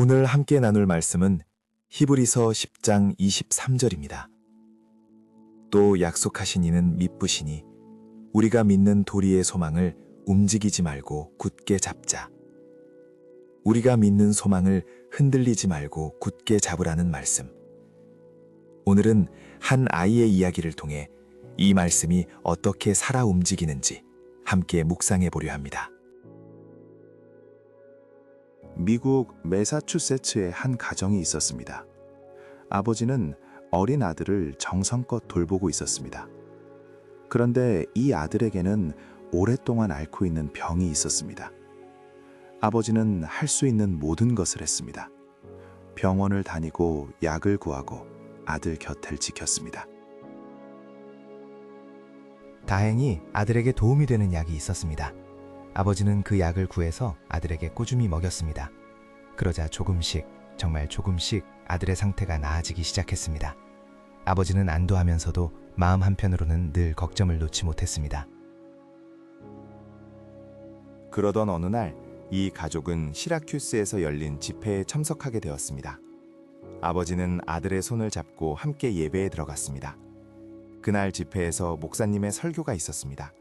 오늘 함께 나눌 말씀은 히브리서 10장 23절입니다. 또 약속하신 이는 믿부시니 우리가 믿는 도리의 소망을 움직이지 말고 굳게 잡자. 우리가 믿는 소망을 흔들리지 말고 굳게 잡으라는 말씀. 오늘은 한 아이의 이야기를 통해 이 말씀이 어떻게 살아 움직이는지 함께 묵상해 보려 합니다. 미국 매사추세츠의 한 가정이 있었습니다. 아버지는 어린 아들을 정성껏 돌보고 있었습니다. 그런데 이 아들에게는 오랫동안 앓고 있는 병이 있었습니다. 아버지는 할 수 있는 모든 것을 했습니다. 병원을 다니고 약을 구하고 아들 곁을 지켰습니다. 다행히 아들에게 도움이 되는 약이 있었습니다. 아버지는 그 약을 구해서 아들에게 꾸준히 먹였습니다. 그러자 조금씩, 정말 조금씩 아들의 상태가 나아지기 시작했습니다. 아버지는 안도하면서도 마음 한편으로는 늘 걱정을 놓지 못했습니다. 그러던 어느 날 이 가족은 시라큐스에서 열린 집회에 참석하게 되었습니다. 아버지는 아들의 손을 잡고 함께 예배에 들어갔습니다. 그날 집회에서 목사님의 설교가 있었습니다.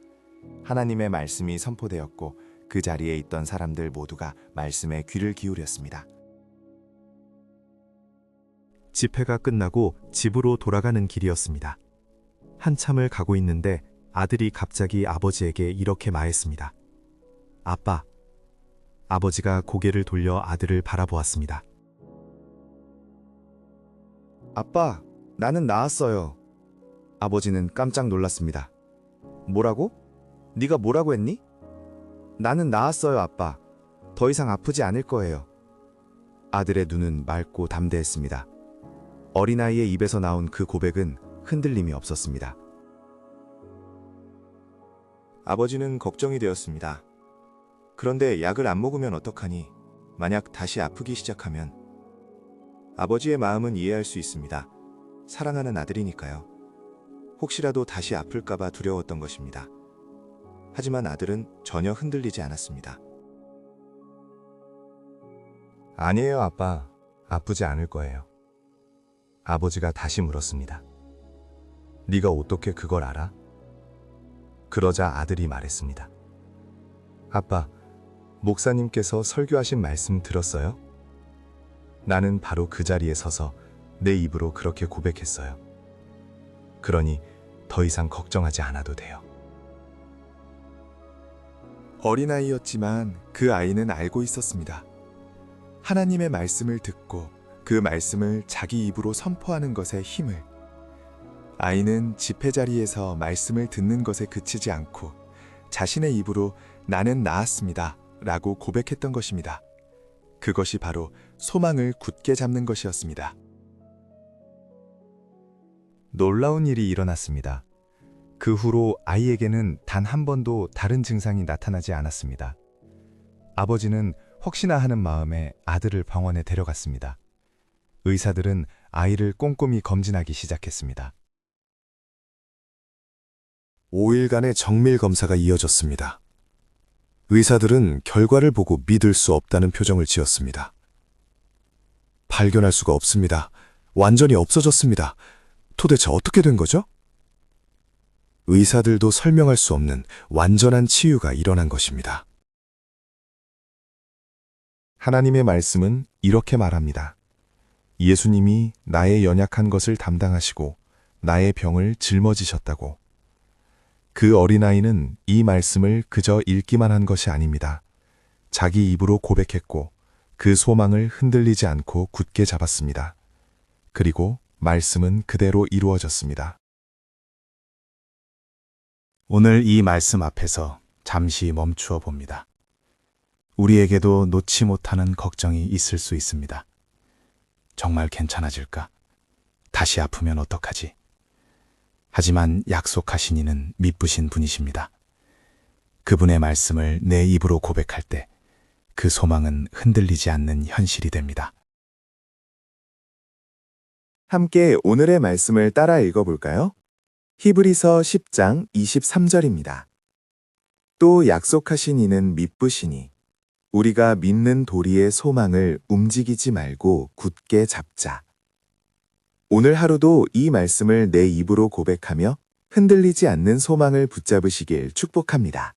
하나님의 말씀이 선포되었고 그 자리에 있던 사람들 모두가 말씀에 귀를 기울였습니다. 집회가 끝나고 집으로 돌아가는 길이었습니다. 한참을 가고 있는데 아들이 갑자기 아버지에게 이렇게 말했습니다. 아빠. 아버지가 고개를 돌려 아들을 바라보았습니다. 아빠, 나는 나았어요. 아버지는 깜짝 놀랐습니다. 뭐라고? 네가 뭐라고 했니? 나는 나았어요, 아빠. 더 이상 아프지 않을 거예요. 아들의 눈은 맑고 담대했습니다. 어린아이의 입에서 나온 그 고백은 흔들림이 없었습니다. 아버지는 걱정이 되었습니다. 그런데 약을 안 먹으면 어떡하니? 만약 다시 아프기 시작하면 아버지의 마음은 이해할 수 있습니다. 사랑하는 아들이니까요. 혹시라도 다시 아플까봐 두려웠던 것입니다. 하지만 아들은 전혀 흔들리지 않았습니다. 아니에요, 아빠. 아프지 않을 거예요. 아버지가 다시 물었습니다. 네가 어떻게 그걸 알아? 그러자 아들이 말했습니다. 아빠, 목사님께서 설교하신 말씀 들었어요? 나는 바로 그 자리에 서서 내 입으로 그렇게 고백했어요. 그러니 더 이상 걱정하지 않아도 돼요. 어린아이였지만 그 아이는 알고 있었습니다. 하나님의 말씀을 듣고 그 말씀을 자기 입으로 선포하는 것의 힘을 아이는 집회 자리에서 말씀을 듣는 것에 그치지 않고 자신의 입으로 나는 나았습니다 라고 고백했던 것입니다. 그것이 바로 소망을 굳게 잡는 것이었습니다. 놀라운 일이 일어났습니다. 그 후로 아이에게는 단 한 번도 다른 증상이 나타나지 않았습니다. 아버지는 혹시나 하는 마음에 아들을 병원에 데려갔습니다. 의사들은 아이를 꼼꼼히 검진하기 시작했습니다. 5일간의 정밀 검사가 이어졌습니다. 의사들은 결과를 보고 믿을 수 없다는 표정을 지었습니다. 발견할 수가 없습니다. 완전히 없어졌습니다. 도대체 어떻게 된 거죠? 의사들도 설명할 수 없는 완전한 치유가 일어난 것입니다. 하나님의 말씀은 이렇게 말합니다. 예수님이 나의 연약한 것을 담당하시고 나의 병을 짊어지셨다고. 그 어린아이는 이 말씀을 그저 읽기만 한 것이 아닙니다. 자기 입으로 고백했고 그 소망을 흔들리지 않고 굳게 잡았습니다. 그리고 말씀은 그대로 이루어졌습니다. 오늘 이 말씀 앞에서 잠시 멈추어 봅니다. 우리에게도 놓지 못하는 걱정이 있을 수 있습니다. 정말 괜찮아질까? 다시 아프면 어떡하지? 하지만 약속하신 이는 믿부신 분이십니다. 그분의 말씀을 내 입으로 고백할 때 그 소망은 흔들리지 않는 현실이 됩니다. 함께 오늘의 말씀을 따라 읽어볼까요? 히브리서 10장 23절입니다. 또 약속하신 이는 믿부시니 우리가 믿는 도리의 소망을 움직이지 말고 굳게 잡자. 오늘 하루도 이 말씀을 내 입으로 고백하며 흔들리지 않는 소망을 붙잡으시길 축복합니다.